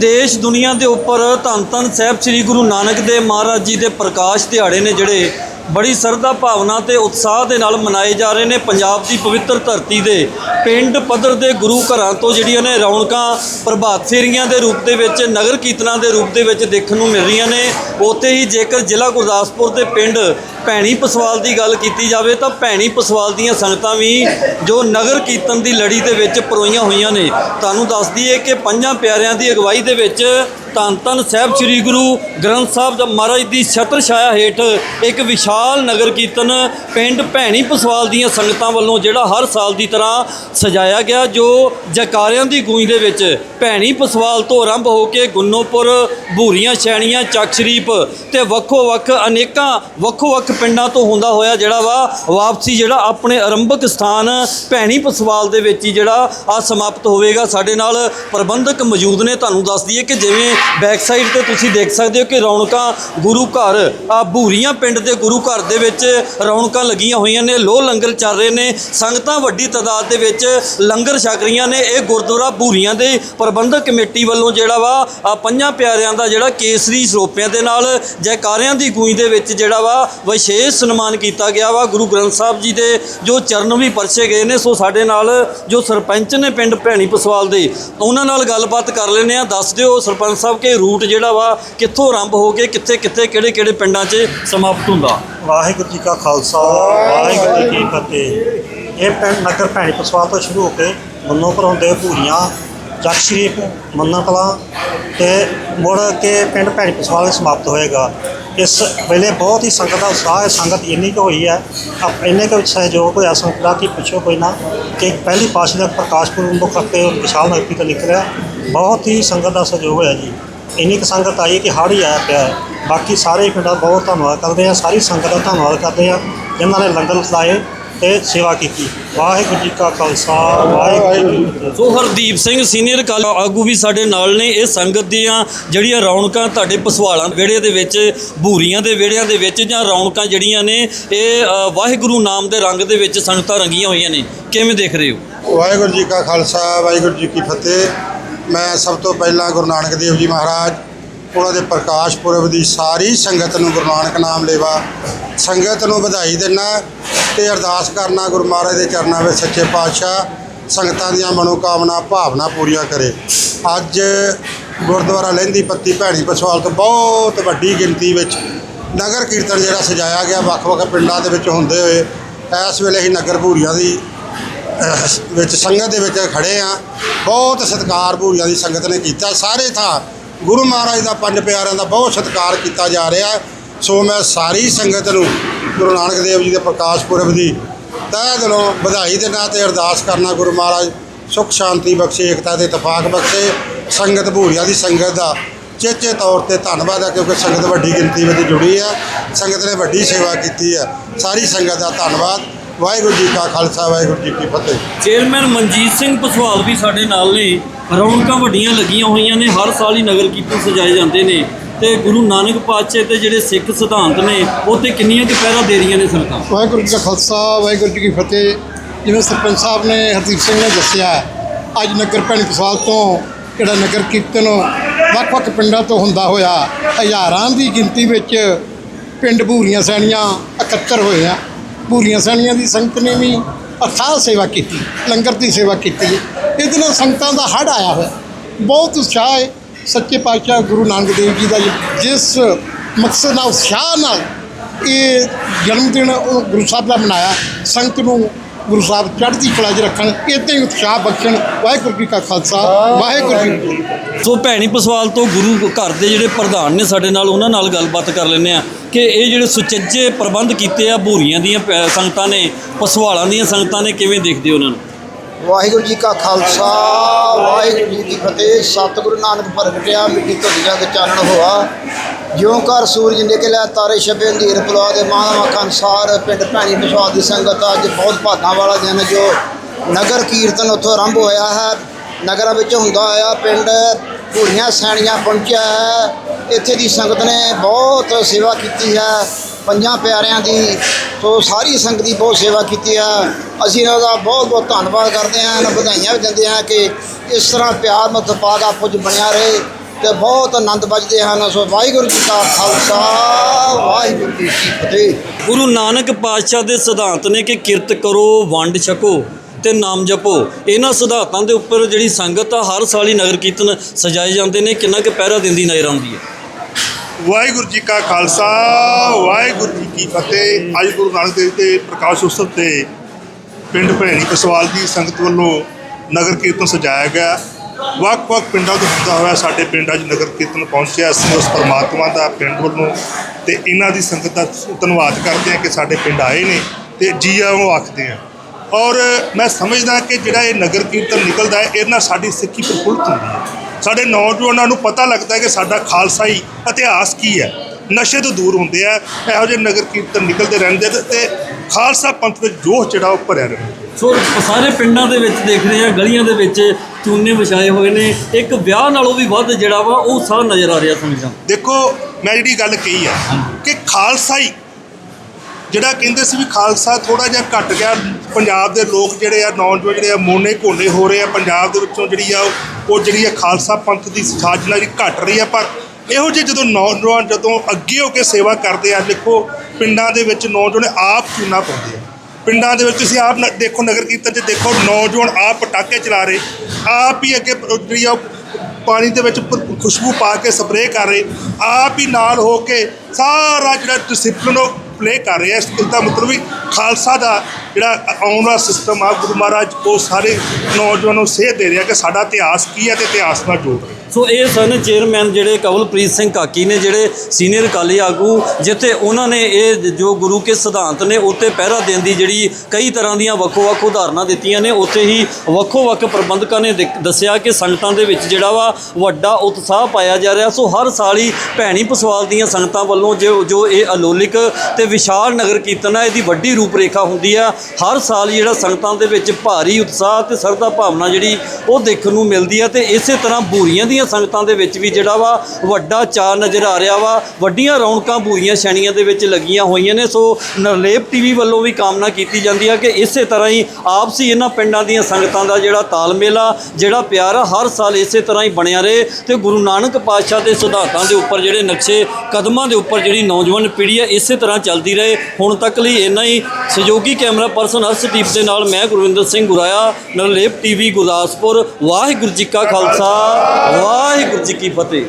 ਦੇਸ਼ ਦੁਨੀਆ ਦੇ ਉੱਪਰ ਧੰਨ ਧੰਨ ਸਾਹਿਬ ਸ੍ਰੀ ਗੁਰੂ ਨਾਨਕ ਦੇਵ ਮਹਾਰਾਜ ਜੀ ਦੇ ਪ੍ਰਕਾਸ਼ ਦਿਹਾੜੇ ਨੇ ਜਿਹੜੇ ਬੜੀ ਸਰਦਾ ਭਾਵਨਾ ਤੇ ਉਤਸ਼ਾਹ ਦੇ ਨਾਲ ਮਨਾਏ ਜਾ ਰਹੇ ਨੇ ਪੰਜਾਬ ਦੀ ਪਵਿੱਤਰ ਧਰਤੀ ਦੇ ਪਿੰਡ ਪੱਧਰ ਦੇ ਗੁਰੂ ਘਰਾਂ ਤੋਂ ਜਿਹੜੀਆਂ ਨੇ ਰੌਣਕਾਂ ਪ੍ਰਭਾਤ ਫੇਰੀਆਂ ਦੇ ਰੂਪ ਦੇ ਵਿੱਚ, ਨਗਰ ਕੀਰਤਨਾਂ ਦੇ ਰੂਪ ਦੇ ਵਿੱਚ ਦੇਖਣ ਨੂੰ ਮਿਲ ਰਹੀਆਂ ਨੇ, ਉੱਥੇ ਹੀ ਜੇਕਰ ਜ਼ਿਲ੍ਹਾ ਗੁਰਦਾਸਪੁਰ ਦੇ ਪਿੰਡ ਭੈਣੀ ਪਸਵਾਲ ਦੀ ਗੱਲ ਕੀਤੀ ਜਾਵੇ ਤਾਂ ਭੈਣੀ ਪਸਵਾਲ ਦੀਆਂ ਸੰਗਤਾਂ ਵੀ ਜੋ ਨਗਰ ਕੀਰਤਨ ਦੀ ਲੜੀ ਦੇ ਵਿੱਚ ਪਰੋਈਆਂ ਹੋਈਆਂ ਨੇ। ਤੁਹਾਨੂੰ ਦੱਸ ਦਈਏ ਕਿ ਪੰਜਾਂ ਪਿਆਰਿਆਂ ਦੀ ਅਗਵਾਈ ਦੇ ਵਿੱਚ ਧੰਨ ਧੰਨ ਸਾਹਿਬ ਸ੍ਰੀ ਗੁਰੂ ਗ੍ਰੰਥ ਸਾਹਿਬ ਦਾ ਮਹਾਰਾਜ ਦੀ ਛਤਰ ਛਾਇਆ ਹੇਠ ਇੱਕ ਵਿਸ਼ਾਲ ਨਗਰ ਕੀਰਤਨ ਪਿੰਡ ਭੈਣੀ ਪਸਵਾਲ ਦੀਆਂ ਸੰਗਤਾਂ ਵੱਲੋਂ ਜਿਹੜਾ ਹਰ ਸਾਲ ਦੀ ਤਰ੍ਹਾਂ ਸਜਾਇਆ ਗਿਆ, ਜੋ ਜਕਾਰਿਆਂ ਦੀ ਗੂੰਜ ਦੇ ਵਿੱਚ ਭੈਣੀ ਪਸਵਾਲ ਤੋਂ ਆਰੰਭ ਹੋ ਕੇ ਗੁੰਨੋਪੁਰ, ਭੂਰੀਆਂ ਛੈਣੀਆਂ ਚੱਕ ਸ਼ਰੀਫ ਤੇ ਵੱਖੋ ਵੱਖ ਅਨੇਕਾਂ ਵੱਖੋ ਵੱਖ ਪਿੰਡਾਂ ਤੋਂ ਹੁੰਦਾ ਹੋਇਆ ਜਿਹੜਾ ਵਾ ਵਾਪਸੀ ਜਿਹੜਾ ਆਪਣੇ ਆਰੰਭਕ ਸਥਾਨ ਭੈਣੀ ਪਸਵਾਲ ਦੇ ਵਿੱਚ ਹੀ ਜਿਹੜਾ ਆ ਸਮਾਪਤ ਹੋਵੇਗਾ। ਸਾਡੇ ਨਾਲ ਪ੍ਰਬੰਧਕ ਮੌਜੂਦ ਨੇ, ਤੁਹਾਨੂੰ ਦੱਸ ਦਈਏ ਕਿ ਜਿਵੇਂ ਬੈਕ ਸਾਈਡ ਤੇ ਤੁਸੀਂ ਦੇਖ ਸਕਦੇ ਹੋ ਕਿ ਰੌਣਕਾਂ ਗੁਰੂ ਘਰ, ਆ ਭੂਰੀਆਂ ਪਿੰਡ ਦੇ ਗੁਰੂ ਘਰ ਦੇ ਵਿੱਚ ਰੌਣਕਾਂ ਲੱਗੀਆਂ ਹੋਈਆਂ ਨੇ, ਲੋਹ ਲੰਗਰ ਚੱਲ ਰਹੇ ਨੇ, ਸੰਗਤਾਂ ਵੱਡੀ ਤਾਦਾਦ ਦੇ ਵਿੱਚ ਲੰਗਰ ਛਕ ਰਹੀਆਂ ਨੇ, ਇਹ ਗੁਰਦੁਆਰਾ ਭੂਰੀਆਂ ਦੇ ਪ੍ਰਬੰਧਕ ਕਮੇਟੀ ਵੱਲੋਂ ਜਿਹੜਾ ਵਾ ਪੰਜਾਂ ਪਿਆਰਿਆਂ ਦਾ ਜਿਹੜਾ ਕੇਸਰੀ ਸਰੋਪਿਆਂ ਦੇ ਨਾਲ, ਜੈਕਾਰਿਆਂ ਦੀ ਗੂੰਜ ਦੇ ਵਿੱਚ ਜਿਹੜਾ ਵਾ, ਵਿਸ਼ੇਸ਼ ਸਨਮਾਨ ਕੀਤਾ ਗਿਆ ਵਾ, ਗੁਰੂ ਗ੍ਰੰਥ ਸਾਹਿਬ ਜੀ ਦੇ ਜੋ ਚਰਨ ਵੀ ਪਰਸੇ ਗਏ ਨੇ, ਸੋ ਸਾਡੇ ਨਾਲ ਜੋ ਸਰਪੰਚ ਨੇ ਪਿੰਡ ਭੈਣੀ ਪਸਵਾਲ ਦੇ, ਉਹਨਾਂ ਨਾਲ ਗੱਲਬਾਤ ਕਰ ਲੈਂਦੇ ਆ ਦੱਸ ਦਿਓ ਸਰਪੰਚ ਸਾਹਿਬ ਕਿ ਰੂਟ ਜਿਹੜਾ ਵਾ ਕਿੱਥੋਂ ਆਰੰਭ ਹੋ ਕੇ ਕਿੱਥੇ ਕਿੱਥੇ ਕਿਹੜੇ ਕਿਹੜੇ ਪਿੰਡਾਂ 'ਚ ਸਮਾਪਤ ਹੁੰਦਾ? ਵਾਹਿਗੁਰੂ ਜੀ ਕਾ ਖਾਲਸਾ, ਵਾਹਿਗੁਰੂ ਜੀ ਕੀ ਫਤਿਹ। ਇਹ ਪਿੰਡ ਨਗਰ ਭੈਣੀ ਪਸਵਾਲ ਤੋਂ ਸ਼ੁਰੂ ਹੋ ਕੇ ਮੰਨੋਪੁਰ ਹੁੰਦੇ ਭੂਰੀਆਂ ਚੱਕ ਸ਼ਰੀਫ ਮੰਨਾ ਕਲਾਂ ਤੇ ਮੁੜ ਕੇ ਪਿੰਡ ਭੈਣੀ ਪਸਵਾਲ ਵਿੱਚ ਸਮਾਪਤ ਹੋਏਗਾ। ਇਸ ਵੇਲੇ ਬਹੁਤ ਹੀ ਸੰਗਤ ਦਾ ਉਤਸ਼ਾਹ ਹੈ, ਸੰਗਤ ਇੰਨੀ ਕੁ ਹੋਈ ਹੈ ਅਬ ਇੰਨੇ ਕੁ ਸਹਿਯੋਗ ਹੋਇਆ, ਸੰਗਤ ਦਾ ਕਿ ਪੁੱਛੋ ਕੋਈ ਨਾ, ਕਿ ਪਹਿਲੀ ਪਾਸ਼ੀ ਦਾ ਪ੍ਰਕਾਸ਼ ਪੁਰਬ ਮੁੱਖ ਵਿਸ਼ਾਲ ਨਗਰ ਤੋਂ ਨਿਕਲਿਆ। ਬਹੁਤ ਹੀ ਸੰਗਤ ਦਾ ਸਹਿਯੋਗ ਹੋਇਆ ਜੀ। ਇੰਨੀ ਕੁ ਸੰਗਤ ਆਈ ਕਿ ਹੜ੍ਹ ਹੀ ਆਇਆ ਪਿਆ ਹੈ। ਬਾਕੀ ਸਾਰੇ ਪਿੰਡਾਂ ਦਾ ਬਹੁਤ ਧੰਨਵਾਦ ਕਰਦੇ ਆ ਸਾਰੀ ਸੰਗਤ ਦਾ ਧੰਨਵਾਦ ਕਰਦੇ ਆ ਜਿਨ੍ਹਾਂ ਨੇ ਲੰਗਰ ਚਲਾਏ ਤੇ ਸੇਵਾ ਕੀਤੀ। ਵਾਹਿਗੁਰੂ ਜੀ ਕਾ ਖਾਲਸਾ ਵਾਹਿਗੁਰੂ ਜੀ ਕੀ ਫਤਿਹ। ਸੋ ਹਰਦੀਪ ਸਿੰਘ ਸੀਨੀਅਰ ਕਾਲ ਆਗੂ ਵੀ ਸਾਡੇ ਨਾਲ ਨੇ। ਇਹ ਸੰਗਤ ਦੀਆਂ ਜਿਹੜੀਆਂ ਰੌਣਕਾਂ ਤੁਹਾਡੇ ਪਸਵਾਲਾਂ ਵਿਹੜੇ ਦੇ ਵਿੱਚ ਭੂਰੀਆਂ ਦੇ ਵਿਹੜਿਆਂ ਦੇ ਵਿੱਚ ਜਾਂ ਰੌਣਕਾਂ ਜਿਹੜੀਆਂ ਨੇ ਇਹ ਅ, ਵਾਹਿਗੁਰੂ ਨਾਮ ਦੇ ਰੰਗ ਦੇ ਵਿੱਚ ਸੰਗਤਾਂ ਰੰਗੀਆਂ ਹੋਈਆਂ ਨੇ। ਕਿਵੇਂ ਦੇਖ ਰਹੇ ਹੋ? ਵਾਹਿਗੁਰੂ ਜੀ ਕਾ ਖਾਲਸਾ ਵਾਹਿਗੁਰੂ ਜੀ ਕੀ ਫਤਿਹ। ਮੈਂ ਸਭ ਤੋਂ ਪਹਿਲਾਂ ਗੁਰੂ ਨਾਨਕ ਦੇਵ ਜੀ ਮਹਾਰਾਜ, ਉਹਨਾਂ ਦੇ ਪ੍ਰਕਾਸ਼ ਪੁਰਬ ਦੀ ਸਾਰੀ ਸੰਗਤ ਨੂੰ ਗੁਰੂ ਨਾਨਕ ਨਾਮ ਲੇਵਾ। ਸੰਗਤ ਨੂੰ ਵਧਾਈ ਦੇਣਾ ਤੇ ਅਰਦਾਸ ਕਰਨਾ ਗੁਰੂ ਮਹਾਰਾਜ ਦੇ ਚਰਨਾਂ ਵਿੱਚ ਸੱਚੇ ਪਾਤਸ਼ਾਹ ਸੰਗਤਾਂ ਦੀਆਂ ਮਨੋਕਾਮਨਾ, ਭਾਵਨਾ ਪੂਰੀਆਂ ਕਰੇ। ਅੱਜ ਗੁਰਦੁਆਰਾ ਲਹਿੰਦੀ ਪੱਤੀ ਭੈਣੀ ਪਸਵਾਲ ਤੋਂ ਬਹੁਤ ਵੱਡੀ ਗਿਣਤੀ ਵਿੱਚ ਨਗਰ ਕੀਰਤਨ ਜਿਹੜਾ ਸਜਾਇਆ ਗਿਆ, ਵੱਖ-ਵੱਖ ਪਿੰਡਾਂ ਦੇ ਵਿੱਚ ਹੁੰਦੇ ਹੋਏ, ਇਸ ਵੇਲੇ ਹੀ ਨਗਰ ਭੂਰੀਆਂ ਦੀ ਵਿੱਚ ਸੰਗਤ ਦੇ ਵਿੱਚ ਖੜੇ ਆ। ਬਹੁਤ ਸਤਿਕਾਰ ਭੂਰੀਆਂ ਦੀ ਸੰਗਤ ਨੇ ਕੀਤਾ। ਸਾਰੇ ਥਾਂ ਗੁਰੂ ਮਹਾਰਾਜ ਦਾ ਪੰਜ ਪਿਆਰਿਆਂ ਦਾ ਬਹੁਤ ਸਤਿਕਾਰ ਕੀਤਾ ਜਾ ਰਿਹਾ ਸੋ ਮੈਂ ਸਾਰੀ ਸੰਗਤ ਨੂੰ ਗੁਰੂ ਨਾਨਕ ਦੇਵ ਜੀ ਦੇ ਪ੍ਰਕਾਸ਼ ਪੁਰਬ ਦੀ ਤਹਿ ਦਿਲੋਂ ਵਧਾਈ ਦੇਣਾ ਤੇ ਅਰਦਾਸ ਕਰਨਾ ਗੁਰੂ ਮਹਾਰਾਜ, ਸੁਖ, ਸ਼ਾਂਤੀ ਬਖਸ਼ੇ, ਏਕਤਾ ਤੇ ਇਤਫਾਕ ਬਖਸ਼ੇ। ਸੰਗਤ ਭੂਰੀਆਂ ਦੀ ਸੰਗਤ ਦਾ ਚੇਚੇ ਤੌਰ ਤੇ ਧੰਨਵਾਦ ਹੈ ਕਿਉਂਕਿ ਸੰਗਤ ਵੱਡੀ ਗਿਣਤੀ ਵਿੱਚ ਜੁੜੀ ਹੈ। ਸੰਗਤ ਨੇ ਵੱਡੀ ਸੇਵਾ ਕੀਤੀ ਹੈ। ਸਾਰੀ ਸੰਗਤ ਦਾ ਧੰਨਵਾਦ। ਵਾਹਿਗੁਰੂ ਜੀ ਕਾ ਖਾਲਸਾ ਵਾਹਿਗੁਰੂ ਜੀ ਕੀ ਫਤਿਹ। ਚੇਅਰਮੈਨ ਮਨਜੀਤ ਸਿੰਘ ਪਸਵਾਲ ਵੀ ਸਾਡੇ ਨਾਲ ਨੇ। ਰੌਣਕਾਂ ਵੱਡੀਆਂ ਲੱਗੀਆਂ ਹੋਈਆਂ ਨੇ ਹਰ ਸਾਲ ਹੀ ਨਗਰ ਕੀਰਤਨ ਸਜਾਏ ਜਾਂਦੇ ਨੇ। ਤੇ ਗੁਰੂ ਨਾਨਕ ਪਾਤਸ਼ਾਹ ਤੇ ਜਿਹੜੇ ਸਿੱਖ ਸਿਧਾਂਤ ਨੇ ਉਹ ਤੇ ਕਿੰਨੀਆਂ ਕੁ ਪਹਿਰਾ ਦੇ ਰਹੀਆਂ ਨੇ ਸੰਗਤਾਂ ਵਾਹਿਗੁਰੂ ਜੀ ਕਾ ਖਾਲਸਾ ਵਾਹਿਗੁਰੂ ਜੀ ਕੀ ਫਤਿਹ। ਜਿਵੇਂ ਸਰਪੰਚ ਸਾਹਿਬ ਨੇ ਹਰਦੀਪ ਸਿੰਘ ਨੇ ਦੱਸਿਆ ਅੱਜ ਨਗਰ ਭੈਣੀ ਪਸਵਾਲ ਤੋਂ ਜਿਹੜਾ ਨਗਰ ਕੀਰਤਨ ਵੱਖ-ਵੱਖ ਪਿੰਡਾਂ ਤੋਂ ਹੁੰਦਾ ਹੋਇਆ ਹਜ਼ਾਰਾਂ ਦੀ ਗਿਣਤੀ ਵਿੱਚ ਪਿੰਡ ਭੂਰੀਆਂ ਸੈਣੀਆਂ ਇਕੱਤਰ ਹੋਏ ਆ। ਭੂਰੀਆਂ ਸੈਣੀਆਂ ਦੀ ਸੰਗਤ ਨੇ ਵੀ ਅਥਾਹ ਸੇਵਾ ਕੀਤੀ, ਲੰਗਰ ਦੀ ਸੇਵਾ ਕੀਤੀ। ਇਹਦੇ ਨਾਲ ਸੰਗਤਾਂ ਦਾ ਹੜ ਆਇਆ ਹੋਇਆ। ਬਹੁਤ ਉਤਸ਼ਾਹ ਹੈ ਸੱਚੇ ਪਾਤਸ਼ਾਹ ਗੁਰੂ ਨਾਨਕ ਦੇਵ ਜੀ ਦਾ ਜਿਸ ਮਕਸਦ ਨਾਲ, ਉਤਸ਼ਾਹ ਨਾਲ ਇਹ ਜਨਮ ਦਿਨ ਉਹ ਗੁਰੂ ਸਾਹਿਬ ਦਾ ਮਨਾਇਆ। ਸੰਗਤ ਨੂੰ ਗੁਰੂ ਸਾਹਿਬ ਚੜ੍ਹਦੀ ਕਲਾ 'ਚ ਰੱਖਣ ਇੱਦਾਂ ਹੀ ਉਤਸ਼ਾਹ ਬਖਸ਼ਣ। ਵਾਹਿਗੁਰੂ ਜੀ ਕਾ ਖਾਲਸਾ, ਵਾਹਿਗੁਰੂ ਜੀ ਕੀ ਫਤਿਹ। ਸੋ ਭੈਣੀ ਪਸਵਾਲ ਤੋਂ ਗੁਰੂ ਘਰ ਦੇ ਜਿਹੜੇ ਪ੍ਰਧਾਨ ਨੇ ਸਾਡੇ ਨਾਲ, ਉਹਨਾਂ ਨਾਲ ਗੱਲਬਾਤ ਕਰ ਲੈਂਦੇ ਆ ਕਿ ਇਹ ਜਿਹੜੇ ਸੁਚੱਜੇ ਪ੍ਰਬੰਧ ਕੀਤੇ ਆ, ਬੋਰੀਆਂ ਦੀਆਂ ਪ- ਸੰਗਤਾਂ ਨੇ, ਪਸਵਾਲਾਂ ਦੀਆਂ ਸੰਗਤਾਂ ਨੇ, ਕਿਵੇਂ ਦੇਖਦੇ ਉਹਨਾਂ ਨੂੰ? ਵਾਹਿਗੁਰੂ ਜੀ ਕਾ ਖਾਲਸਾ, ਵਾਹਿਗੁਰੂ ਜੀ ਕੀ ਫਤਿਹ। ਸਤਿਗੁਰੂ ਨਾਨਕ ਪ੍ਰਗਟਿਆ ਮਿੱਟੀ ਧੁੱਲੀਆਂ ਦੇ ਚਾਨਣ ਹੋਆ। ਜਿਉਂ ਘਰ ਸੂਰਜ ਨਿਕਲਿਆ, ਤਾਰੇ ਛਪੇ, ਅੰਧੇਰ ਪੁਲਾ ਦੇ ਮਾਨਵ ਅੱਖ ਪਿੰਡ ਭੈਣੀ ਵਿਸ਼ਵਾਸ ਦੀ ਸੰਗਤ ਅੱਜ ਬਹੁਤ ਭਾਗਾਂ ਵਾਲਾ ਦਿਨ ਜੋ ਨਗਰ ਕੀਰਤਨ ਉੱਥੋਂ ਆਰੰਭ ਹੋਇਆ ਹੈ। ਨਗਰਾਂ ਵਿੱਚ ਹੁੰਦਾ ਹੋਇਆ ਪਿੰਡ, ਭੂਰੀਆਂ ਸੈਣੀਆਂ ਪਹੁੰਚਿਆ ਹੈ। ਇੱਥੇ ਦੀ ਸੰਗਤ ਨੇ ਬਹੁਤ ਸੇਵਾ ਕੀਤੀ ਹੈ। ਪੰਜਾਂ ਪਿਆਰਿਆਂ ਦੀ ਸੋ ਸਾਰੀ ਸੰਗਤ ਦੀ ਬਹੁਤ ਸੇਵਾ ਕੀਤੀ ਹੈ ਅਸੀਂ ਇਹਨਾਂ ਦਾ ਬਹੁਤ ਬਹੁਤ ਧੰਨਵਾਦ ਕਰਦੇ ਹਾਂ, ਇਹਨਾਂ ਵਧਾਈਆਂ ਵੀ ਦਿੰਦੇ ਹਾਂ ਕਿ ਇਸ ਤਰ੍ਹਾਂ ਪਿਆਰ ਮਤਪਾਗ ਆਪੋ 'ਚ ਬਣਿਆ ਰਹੇ ਤੇ ਬਹੁਤ ਆਨੰਦ ਵੱਜਦੇ ਹਨ। ਸੋ ਵਾਹਿਗੁਰੂ ਜੀ ਕਾ ਖਾਲਸਾ, ਵਾਹਿਗੁਰੂ ਜੀ ਕੀ ਫਤਿਹ। ਗੁਰੂ ਨਾਨਕ ਪਾਤਸ਼ਾਹ ਦੇ ਸਿਧਾਂਤ ਨੇ ਕਿ ਕਿਰਤ ਕਰੋ, ਵੰਡ ਛਕੋ ਤੇ ਨਾਮ ਜਪੋ। ਇਹਨਾਂ ਸਿਧਾਂਤਾਂ ਦੇ ਉੱਪਰ ਜਿਹੜੀ ਸੰਗਤ ਆ, ਹਰ ਸਾਲ ਹੀ ਨਗਰ ਕੀਰਤਨ ਸਜਾਏ ਜਾਂਦੇ ਨੇ। ਕਿੰਨਾ ਕੁ ਪਹਿਰਾ ਦਿੰਦੀ ਨਜ਼ਰ ਆਉਂਦੀ ਹੈ। ਵਾਹਿਗੁਰੂ ਜੀ ਕਾ ਖਾਲਸਾ, ਵਾਹਿਗੁਰੂ ਜੀ ਕੀ ਫਤਿਹ। ਅੱਜ ਗੁਰੂ ਨਾਨਕ ਦੇਵ ਦੇ ਪ੍ਰਕਾਸ਼ ਉਤਸਵ ਤੇ ਪਿੰਡ ਭੈਣੀ ਕਸਵਾਲ ਦੀ ਸੰਗਤ ਵੱਲੋਂ ਨਗਰ ਕੀਰਤਨ ਸਜਾਇਆ ਗਿਆ। ਵੱਖ-ਵੱਖ ਪਿੰਡਾਂ ਤੋਂ ਹੁੰਦਾ ਹੋਇਆ ਸਾਡੇ ਪਿੰਡ ਅੱਜ ਨਗਰ ਕੀਰਤਨ ਪਹੁੰਚਿਆ। ਅਸੀਂ ਉਸ ਪਰਮਾਤਮਾ ਦਾ ਪਿੰਡ ਵੱਲੋਂ ਤੇ ਇਹਨਾਂ ਦੀ ਸੰਗਤ ਦਾ ਧੰਨਵਾਦ ਕਰਦੇ ਹਾਂ ਕਿ ਸਾਡੇ ਪਿੰਡ ਆਏ ਨੇ ਤੇ ਜੀ ਆਇਆਂ ਆਖਦੇ ਹਾਂ ਔਰ ਮੈਂ ਸਮਝਦਾ ਕਿ ਜਿਹੜਾ ਇਹ ਨਗਰ ਕੀਰਤਨ ਨਿਕਲਦਾ ਹੈ ਇਹਦੇ ਨਾਲ ਸਾਡੀ ਸਿੱਖੀ ਪ੍ਰਫੁੱਲਤ ਹੁੰਦੀ ਹੈ। ਸਾਡੇ ਨੌਜਵਾਨਾਂ ਨੂੰ ਪਤਾ ਲੱਗਦਾ ਹੈ ਕਿ ਸਾਡਾ ਖਾਲਸਾਈ ਇਤਿਹਾਸ ਕੀ ਹੈ। ਨਸ਼ੇ ਤੋਂ ਦੂਰ ਹੁੰਦੇ ਆ ਇਹੋ ਜਿਹੇ ਨਗਰ ਕੀਰਤਨ ਨਿਕਲਦੇ ਰਹਿੰਦੇ ਤੇ- ਖਾਲਸਾ ਪੰਥ ਵਿੱਚ ਜੋਸ਼ ਜਿਹੜਾ ਉਹ ਭਰਿਆ ਰਹਿੰਦਾ। ਸੋ ਸਾਰੇ ਪਿੰਡਾਂ ਦੇ ਵਿੱਚ ਦੇਖ ਰਹੇ ਆ ਗਲੀਆਂ ਦੇ ਵਿੱਚ ਚੂਨੇ ਵਿਛਾਏ ਹੋਏ ਨੇ। ਇੱਕ ਵਿਆਹ ਨਾਲੋਂ ਵੀ ਵੱਧ ਜਿਹੜਾ ਵਾ ਉਹ ਸਾਹ ਨਜ਼ਰ ਆ ਰਿਹਾ ਸਮਝਾਂ ਦੇਖੋ ਮੈਂ ਜਿਹੜੀ ਗੱਲ ਕਹੀ ਆ ਕਿ ਖਾਲਸਾਈ ਜਿਹੜਾ ਕਹਿੰਦੇ ਸੀ ਵੀ ਖਾਲਸਾ ਥੋੜਾ ਜਿਹਾ ਘਟ ਗਿਆ ਪੰਜਾਬ ਦੇ ਲੋਕ ਜਿਹੜੇ ਆ ਨੌਜਵਾਨ ਜਿਹੜੇ ਆ ਮੋਨੇ ਘੋਨੇ ਹੋ ਰਹੇ ਆ ਪੰਜਾਬ ਦੇ ਵਿੱਚੋਂ ਜਿਹੜੀ ਆ ਉਹ- ਜਿਹੜੀ ਆ ਖਾਲਸਾ ਪੰਥ ਦੀ ਸਾਜਨਾ ਜਿਹੜੀ ਘਟ ਰਹੀ ਹੈ, ਪਰ ਇਹੋ ਜਿਹੇ ਜਦੋਂ ਨੌਜਵਾਨ ਜਦੋਂ ਅੱਗੇ ਹੋ ਕੇ ਸੇਵਾ ਕਰਦੇ ਆ, ਦੇਖੋ ਪਿੰਡਾਂ ਦੇ ਵਿੱਚ ਨੌਜਵਾਨ ਆਪ ਚੂਨਾ ਪਾਉਂਦੇ ਆ। ਪਿੰਡਾਂ ਦੇ ਵਿੱਚ ਤੁਸੀਂ ਆਪ ਨ- ਦੇਖੋ ਨਗਰ ਕੀਰਤਨ 'ਚ ਦੇਖੋ ਨੌਜਵਾਨ ਆਪ ਪਟਾਕੇ ਚਲਾ ਰਹੇ, ਆਪ ਹੀ ਅੱਗੇ ਜਿਹੜੀ ਆ ਉਹ ਪਾਣੀ ਦੇ ਵਿੱਚ ਖੁਸ਼ਬੂ ਪਾ ਕੇ ਸਪਰੇਅ ਕਰ ਰਹੇ, ਆਪ ਹੀ ਨਾਲ ਹੋ ਕੇ ਸਾਰਾ ਜਿਹੜਾ ਡਿਸਪਲਿਨ ਉਹ ਪਲੇ ਕਰ ਰਿਹਾ ਆ ਇਸ ਦਾ ਮਤਲਬ ਵੀ ਖਾਲਸਾ ਦਾ ਜਿਹੜਾ ਆਉਣ ਵਾਲਾ ਸਿਸਟਮ ਆ, ਗੁਰੂ ਮਹਾਰਾਜ, ਉਹ ਸਾਰੇ ਨੌਜਵਾਨਾਂ ਨੂੰ ਸੇਧ ਦੇ ਰਿਹਾ ਕਿ ਸਾਡਾ ਇਤਿਹਾਸ ਕੀ ਹੈ ਤੇ ਇਤਿਹਾਸ ਨਾਲ ਜੋੜ ਰਿਹਾ। ਸੋ ਇਹ ਸਨ ਚੇਅਰਮੈਨ ਜਿਹੜੇ ਕਵਲਪ੍ਰੀਤ ਸਿੰਘ ਕਾਕੀ ਨੇ, ਜਿਹੜੇ ਸੀਨੀਅਰ ਅਕਾਲੀ ਆਗੂ, ਜਿੱਥੇ ਉਹਨਾਂ ਨੇ ਇਹ ਜੋ ਗੁਰੂ ਕੇ ਸਿਧਾਂਤ ਨੇ, ਉੱਤੇ ਪਹਿਰਾ ਦੇਣ ਦੀ ਜਿਹੜੀ ਕਈ ਤਰ੍ਹਾਂ ਦੀਆਂ ਵੱਖੋ-ਵੱਖ ਉਦਾਹਰਨਾਂ ਦਿੱਤੀਆਂ ਨੇ, ਉੱਥੇ ਹੀ ਵੱਖੋ-ਵੱਖ ਪ੍ਰਬੰਧਕਾਂ ਨੇ ਦਿਕ- ਦੱਸਿਆ ਕਿ ਸੰਗਤਾਂ ਦੇ ਵਿੱਚ ਜਿਹੜਾ ਵਾ ਵੱਡਾ ਉਤਸ਼ਾਹ ਪਾਇਆ ਜਾ ਰਿਹਾ। ਸੋ ਹਰ ਸਾਲ ਹੀ ਭੈਣੀ ਪਸਵਾਲ ਦੀਆਂ ਸੰਗਤਾਂ ਵੱਲੋਂ ਜੋ ਜੋ ਇਹ ਅਲੋਲਿਕ ਤੇ ਵਿਸ਼ਾਲ ਨਗਰ ਕੀਰਤਨ ਹੈ ਇਹਦੀ ਵੱਡੀ ਰੂਪਰੇਖਾ ਹੁੰਦੀ ਆ। ਹਰ ਸਾਲ ਜਿਹੜਾ ਸੰਗਤਾਂ ਦੇ ਵਿੱਚ ਭਾਰੀ ਉਤਸ਼ਾਹ ਤੇ ਸਰਦਾ ਭਾਵਨਾ ਜਿਹੜੀ ਉਹ ਦੇਖਣ ਨੂੰ ਮਿਲਦੀ ਆ ਤੇ ਇਸੇ ਤਰ੍ਹਾਂ ਬੂਰੀਆਂ ਦੀ ਦੀਆਂ ਸੰਗਤਾਂ ਦੇ ਵਿੱਚ ਵੀ ਜਿਹੜਾ ਵਾ ਵੱਡਾ ਚਾਅ ਨਜ਼ਰ ਆ ਰਿਹਾ ਵਾ। ਵੱਡੀਆਂ ਰੌਣਕਾਂ ਪੂਰੀਆਂ ਸ਼ੈਣੀਆਂ ਦੇ ਵਿੱਚ ਲੱਗੀਆਂ ਹੋਈਆਂ ਨੇ। ਸੋ ਨਰਲੇਪ ਟੀਵੀ ਵੱਲੋਂ ਵੀ ਕਾਮਨਾ ਕੀਤੀ ਜਾਂਦੀ ਆ ਕਿ ਇਸੇ ਤਰ੍ਹਾਂ ਹੀ ਆਪਸੀ ਇਹਨਾਂ ਪਿੰਡਾਂ ਦੀਆਂ ਸੰਗਤਾਂ ਦਾ ਜਿਹੜਾ ਤਾਲਮੇਲ ਆ ਜਿਹੜਾ ਪਿਆਰ ਆ, ਹਰ ਸਾਲ ਇਸੇ ਤਰ੍ਹਾਂ ਹੀ ਬਣਿਆ ਰਹੇ। ਤੇ ਗੁਰੂ ਨਾਨਕ ਪਾਤਸ਼ਾਹ ਦੇ ਸਿਧਾਂਤਾਂ ਦੇ ਉੱਪਰ ਜਿਹੜੇ ਨਕਸ਼ੇ, ਕਦਮਾਂ ਦੇ ਉੱਪਰ ਜਿਹੜੀ ਨੌਜਵਾਨ ਪੀੜ੍ਹੀ ਆ, ਇਸੇ ਤਰ੍ਹਾਂ ਚੱਲਦੀ ਰਹੇ। ਹੁਣ ਤੱਕ ਲਈ ਇੰਨਾ ਹੀ। ਸਹਿਯੋਗੀ ਕੈਮਰਾ ਪਰਸਨ ਅਰਸ਼ਦੀਪ ਦੇ ਨਾਲ ਮੈਂ ਗੁਰਵਿੰਦਰ ਸਿੰਘ ਗੁਰਾਇਆ, ਨਰਲੇਪ ਟੀਵੀ ਗੁਰਦਾਸਪੁਰ। ਵਾਹਿਗੁਰੂ ਜੀ ਕਾ ਖਾਲਸਾ ਵਾਹਿਗੁਰੂ ਜੀ ਕੀ ਫਤਿਹ।